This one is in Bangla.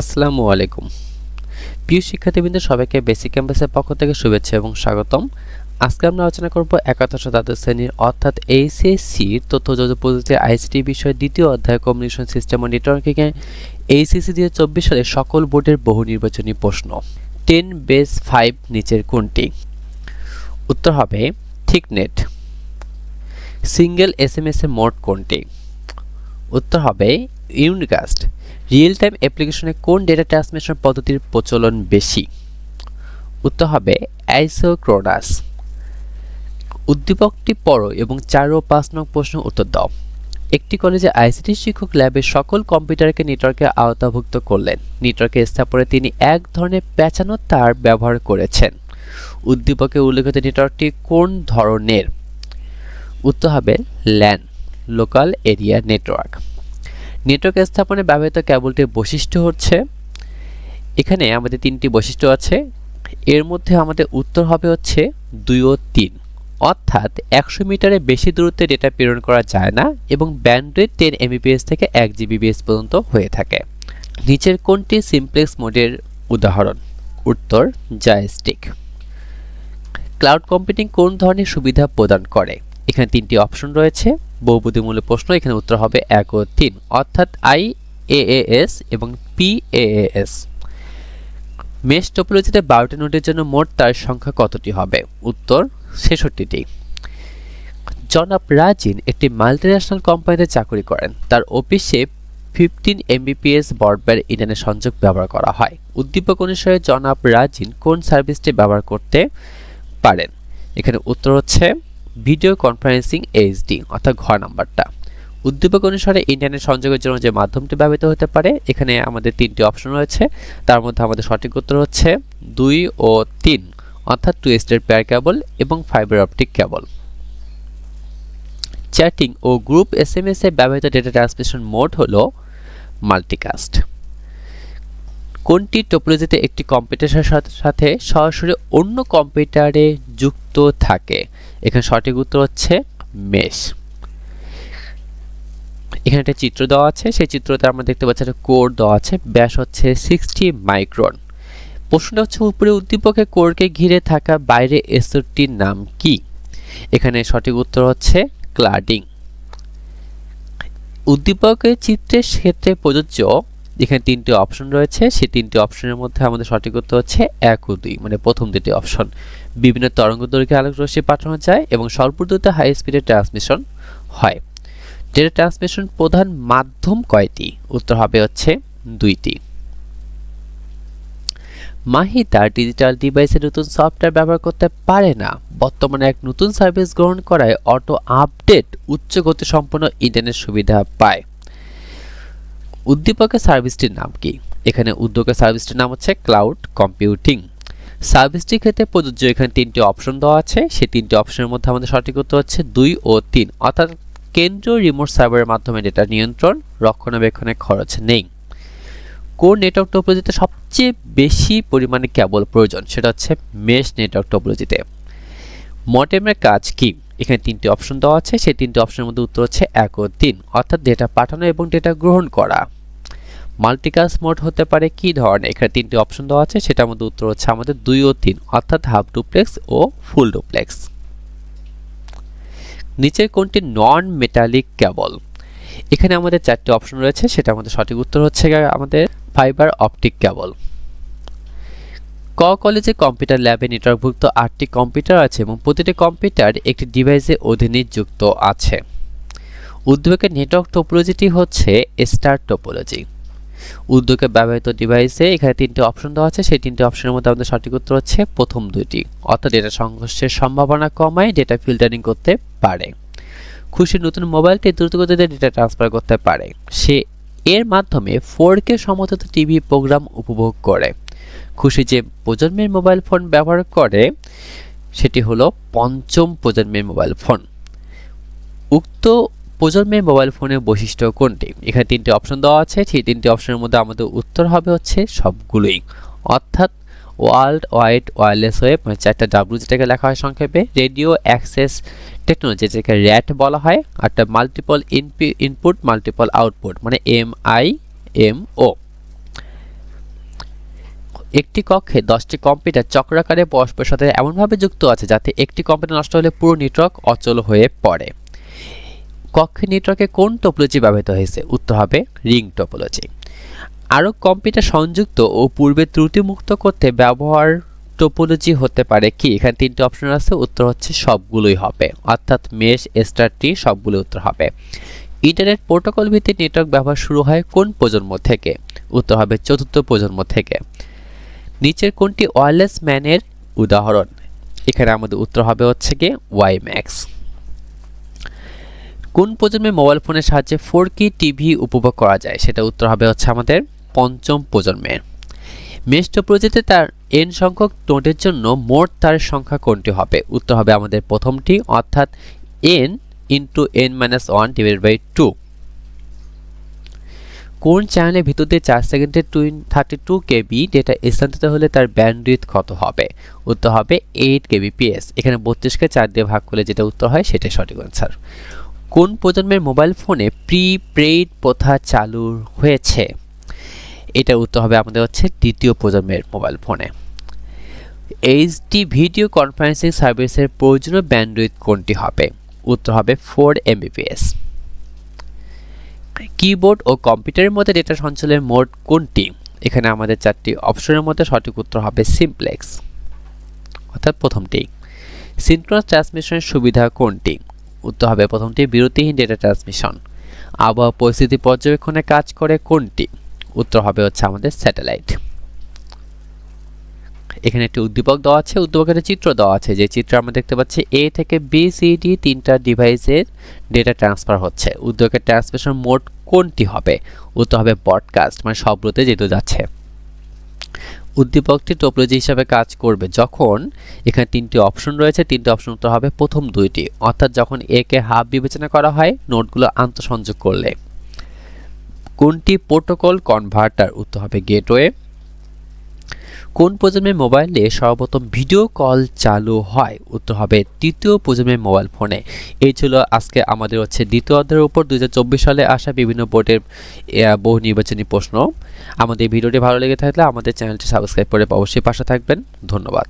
আসসালামু আলাইকুম। প্রিয় শিক্ষার্থীবৃন্দ, সবাইকে বেসিক ক্যাম্পাসের পক্ষ থেকে শুভেচ্ছা এবং স্বাগতম। আজকে আমরা আলোচনা করব একাদশ দ্বাদশ শ্রেণির, অর্থাৎ এইচএসসি তথ্য যোগাযোগ প্রযুক্তি আইসিটি বিষয়ের দ্বিতীয় অধ্যায় কমিউনিকেশন সিস্টেম ও নেটওয়ার্কিংয়ে এইচএসসি দিয়ে চব্বিশ সালে সকল বোর্ডের বহু নির্বাচনী প্রশ্ন। টেন বেস ফাইভ নিচের কোনটি? উত্তর হবে thicknet single S M S এ মোড কোনটি? উত্তর হবে ইউনিকাস্ট রিয়েল টাইম অ্যাপ্লিকেশনে কোন ডেটা ট্রান্সমিশন পদ্ধতির প্রচলন বেশি? উত্তর হবে অ্যাইসোক্রোনাস উদ্দীপকটি পড়ো এবং চার ও পাঁচ নং প্রশ্ন উত্তর দাও। একটি কলেজে আইসিটি শিক্ষক ল্যাবে সকল কম্পিউটারকে নেটওয়ার্কে আওতাভুক্ত করলেন। নেটওয়ার্কে স্থাপনে তিনি এক ধরনের পেঁচানো তার ব্যবহার করেছেন। উদ্দীপকে উল্লেখিত নেটওয়ার্কটি কোন ধরনের? উত্তর হবে LAN, local area network. Network স্থাপনে ব্যবহৃত কেবলটির বৈশিষ্ট্য হচ্ছে, এখানে আমাদের তিনটি বৈশিষ্ট্য আছে। এর মধ্যে আমাদের উত্তর হবে হচ্ছে দুই ও তিন। অর্থাৎ একশো মিটারে বেশি দূরত্বে ডেটা প্রেরণ করা যায় না এবং ব্যান্ডউইথ টেন এমবিপিএস থেকে এক জিবিবিএস পর্যন্ত হয়ে থাকে। নিচের কোনটি সিমপ্লেক্স মোডের উদাহরণ? উত্তর জায়স্টিক ক্লাউড কম্পিউটিং কোন ধরনের সুবিধা প্রদান করে? এখানে তিনটি অপশন রয়েছে। বহুপদীমূলক প্রশ্ন, এখানে উত্তর হবে এক ও তিন। অর্থাৎ আই এএএস এবং পিএএস মেশ টোপোলজিতে বারোটি নোটের জন্য মোট তার সংখ্যা কতটি হবে? উত্তর ছেষট্টিটি। জনাব রাজিন একটি মাল্টিন্যাশনাল কোম্পানিতে চাকরি করেন। তার অফিসে ফিফটিন এমবিপিএস ব্রডব্যান্ড ইন্টারনেট সংযোগ ব্যবহার করা হয়। উদ্দীপক অনুসারে জনাব রাজিন কোন সার্ভিসটি ব্যবহার করতে পারেন? এখানে উত্তর হচ্ছে ভিডিও কনফারেন্সিং এইচডি অর্থাৎ ঘর নাম্বারটা। উদ্দীপক অনুসারে ইন্টারনেট সংযোগের জন্য যে মাধ্যমটি ব্যবহৃত হতে পারে, এখানে আমাদের তিনটি অপশন রয়েছে। তার মধ্যে আমাদের সঠিক উত্তর হচ্ছে দুই ও তিন, অর্থাৎ টু স্টেট পেয়ার কেবল এবং ফাইবার অপটিক কেবল চ্যাটিং ও গ্রুপ এস এম এস এ ব্যবহৃত ডেটা ট্রান্সমিশন মোড হল মাল্টিকাস্ট কোনটি টোপোলজিতে একটি কম্পিউটারের সাথে সরাসরি অন্য কম্পিউটারে যুক্ত থাকে? এখানে সঠিক উত্তর হচ্ছে মেশ। এখানে একটা চিত্র দেওয়া আছে, সেই চিত্রতে আমরা দেখতে পাচ্ছি একটা কোর দেওয়া আছে, ব্যাস হচ্ছে সিক্সটি মাইক্রন প্রশ্নটা হচ্ছে, উপরে উদ্দীপকে কোরকে ঘিরে থাকা বাইরে এসরটির নাম কি? এখানে সঠিক উত্তর হচ্ছে ক্লাডিং। উদ্দীপকের চিত্রের ক্ষেত্রে প্রযোজ্য এখানে তিনটি অপশন রয়েছে। সেই তিনটি অপশনের মধ্যে আমাদের সঠিক উত্তর হচ্ছে এক ও দুই মানে প্রথম দুটি অপশন বিভিন্ন তরঙ্গ দৈর্ঘ্যে আলোক রশ্মি পাঠানো যায় এবং স্বল্প দ্রুত হাই স্পিডে ট্রান্সমিশন হয়। ডেটা ট্রান্সমিশন প্রধান মাধ্যম কয়টি? উত্তর হবে হচ্ছে দুইটি। মাহি তার ডিজিটাল ডিভাইসে নতুন সফটওয়্যার ব্যবহার করতে পারে না। বর্তমানে এক নতুন সার্ভিস গ্রহণ করায় অটো আপডেট উচ্চ গতি সম্পন্ন ইন্টারনেট সুবিধা পায়। উদ্দীপকের সার্ভিসটির নাম কি? এখানে উদ্যোগের সার্ভিসটির নাম হচ্ছে ক্লাউড কম্পিউটিং সার্ভিসটির ক্ষেত্রে প্রযোজ্য এখানে তিনটি অপশন দেওয়া আছে। সেই তিনটি অপশনের মধ্যে আমাদের সঠিক উত্তর হচ্ছে দুই ও তিন। অর্থাৎ কেন্দ্রীয় রিমোট সার্ভারের মাধ্যমে ডেটা নিয়ন্ত্রণ রক্ষণাবেক্ষণের খরচ নেই। কোন নেটওয়ার্ক টোপোলজিতে সবচেয়ে বেশি পরিমাণে কেবল প্রয়োজন, সেটা হচ্ছে মেশ নেটওয়ার্ক টোপোলজিতে মটেমের কাজ কি? এখানে তিনটি অপশন দেওয়া আছে। সেই তিনটি অপশনের মধ্যে উত্তর হচ্ছে এক ও তিন। অর্থাৎ ডেটা পাঠানো এবং ডেটা গ্রহণ করা। মাল্টিকাস মোড হতে পারে কি ধরনের? এখানে তিনটি অপশন দেওয়া আছে। সেটার মধ্যে উত্তর হচ্ছে আমাদের দুই ও তিন, অর্থাৎ হাফ ডুপ্লেক্স ও ফুল ডুপ্লেক্স নিচের কোনটি নন মেটালিক কেবল এখানে আমাদের চারটি অপশন রয়েছে। সেটা আমাদের সঠিক উত্তর হচ্ছে আমাদের ফাইবার অপটিক কেবল ক কলেজে কম্পিউটার ল্যাবে নেটওয়ার্কভুক্ত আটটি কম্পিউটার আছে এবং প্রতিটি কম্পিউটার একটি ডিভাইসে অধীনে যুক্ত আছে। উদ্যোগের নেটওয়ার্ক টোপোলজিটি হচ্ছে স্টার টোপোলজি উদ্যোগে ব্যবহৃত ডিভাইসে এখানে তিনটি অপশন দেওয়া আছে, সেই তিনটি অপশনের মধ্যে আমাদের সঠিক উত্তর হচ্ছে প্রথম দুইটি। অর্থাৎ ডেটা সংঘর্ষের সম্ভাবনা কমায় ডেটা ফিল্টারিং করতে পারে। খুশি নতুন মোবাইলটি দ্রুতগতিতে ডেটা ট্রান্সফার করতে পারে। সে এর মাধ্যমে ফোর কে সমর্থিত টিভি প্রোগ্রাম উপভোগ করে। খুশি যে প্রজন্মের মোবাইল ফোন ব্যবহার করে, সেটি হলো পঞ্চম প্রজন্মের মোবাইল ফোন উক্ত প্রজন্মের মোবাইল ফোনের বৈশিষ্ট্য কোনটি? এখানে তিনটি অপশন দেওয়া আছে। সেই তিনটি অপশনের মধ্যে আমাদের উত্তর হবে হচ্ছে সবগুলোই। অর্থাৎ ওয়ার্ল্ড ওয়াইড ওয়্যারলেস ওয়েব মানে চারটা ডাব্লু যেটাকে লেখা হয় সংক্ষেপে, রেডিও অ্যাক্সেস টেকনোলজি, যেটাকে র্যাট বলা হয়, আর একটা মাল্টিপল ইনপুট, মাল্টিপল আউটপুট মানে এম আই এম ও। একটি কক্ষে দশটি কম্পিউটার চক্রাকারে পরস্পরের সাথে এমনভাবে যুক্ত আছে যাতে একটি কম্পিউটার নষ্ট হলে পুরো নেটওয়ার্ক অচল হয়ে পড়ে। কক্ষে নেটওয়ার্কে কোন টোপোলজি ব্যবহৃত হয়েছে? উত্তর হবে রিং টোপোলজি আরও কম্পিউটার সংযুক্ত ও পূর্বে ত্রুটিমুক্ত করতে ব্যবহার টোপোলজি হতে পারে কি? এখানে তিনটি অপশন আছে, উত্তর হচ্ছে সবগুলোই হবে। অর্থাৎ মেশ স্টার টি উত্তর হবে। ইন্টারনেট প্রোটোকল ভিত্তিক নেটওয়ার্ক ব্যবহার শুরু হয় কোন প্রজন্ম থেকে? উত্তর হবে চতুর্থ প্রজন্ম থেকে। নিচের কোনটি ওয়্যারলেস ম্যানের উদাহরণ? এখানে আমাদের উত্তর হবে হচ্ছে কি ওয়াই ম্যাক্স কোন প্রজন্মের মোবাইল ফোনের সাহায্যে ফোর কি টিভি উপভোগ করা যায়? সেটা উত্তর হবে হচ্ছে আমাদের পঞ্চম প্রজন্মের মেষ টোপোলজিতে তার এন সংখ্যক নোটের জন্য মোট তার সংখ্যা কোনটি হবে? উত্তর হবে আমাদের প্রথমটি, অর্থাৎ N into N minus one divide by two কোন চ্যানেলের ভিতর দিয়ে চার সেকেন্ডে twin thirty two KB data স্থানান্তরিত হলে তার ব্যান্ডউইথ কত হবে? উত্তর হবে এইট কেবিপিএস এখানে বত্রিশকে চার দিয়ে ভাগ করলে যেটা উত্তর হয়, সেটাই সঠিক অ্যান্সার কোন প্রজন্মের মোবাইল ফোনে প্রি, পেইড প্রথা চালু হয়েছে? এটা উত্তর হবে আমাদের হচ্ছে দ্বিতীয় প্রজন্মের মোবাইল ফোনে। এইচডি ভিডিও কনফারেন্সিং সার্ভিসের প্রয়োজনীয় ব্যান্ডউইথ কোনটি হবে? উত্তর হবে ফোর এমবিপিএস কিবোর্ড ও কম্পিউটারের মধ্যে ডেটা সঞ্চালনের মোড কোনটি? এখানে আমাদের চারটি অপশনের মধ্যে সঠিক উত্তর হবে সিমপ্লেক্স অর্থাৎ প্রথমটি। সিনক্রোনাস ট্রান্সমিশনের সুবিধা কোনটি? উত্তর হবে প্রথমটি বিরতিহীন ডেটা ট্রান্সমিশন আবহাওয়া পরিস্থিতি পর্যবেক্ষণে কাজ করে কোনটি? উত্তর হবে হচ্ছে আমাদের স্যাটেলাইট এখানে একটি উদ্দীপক দেওয়া আছে, উদ্দীপকের চিত্র দেওয়া আছে। যে চিত্র আমরা দেখতে পাচ্ছি এ থেকে বি সি ডি তিনটা ডিভাইসের ডেটা ট্রান্সফার হচ্ছে। উদ্যোগের ট্রান্সমিশন মোড কোনটি হবে? উত্তর হবে ব্রডকাস্ট মানে সবগুলোতে যেহেতু যাচ্ছে। উদ্দীপকটি টোপোলজি হিসাবে কাজ করবে যখন এখানে তিনটি অপশন রয়েছে। তিনটি অপশন উত্তর হবে প্রথম দুইটি। অর্থাৎ যখন একে হাফ বিবেচনা করা হয় নোটগুলো আন্তঃসংযোগ করলে। কোনটি প্রোটোকল কনভার্টার উত্তর হবে গেটওয়ে কোন প্রজন্মের মোবাইলে সর্বপ্রথম ভিডিও কল চালু হয়? উত্তর হবে তৃতীয় প্রজন্মের মোবাইল ফোনে। এই ছিল আজকে আমাদের হচ্ছে দ্বিতীয় অধ্যায়ের উপর। দুই হাজার চব্বিশ সালে আসা বিভিন্ন বোর্ডের বহু নির্বাচনী প্রশ্ন। আমাদের ভিডিওটি ভালো লেগে থাকলে আমাদের চ্যানেলটি সাবস্ক্রাইব করে অবশ্যই পাশে থাকবেন। ধন্যবাদ।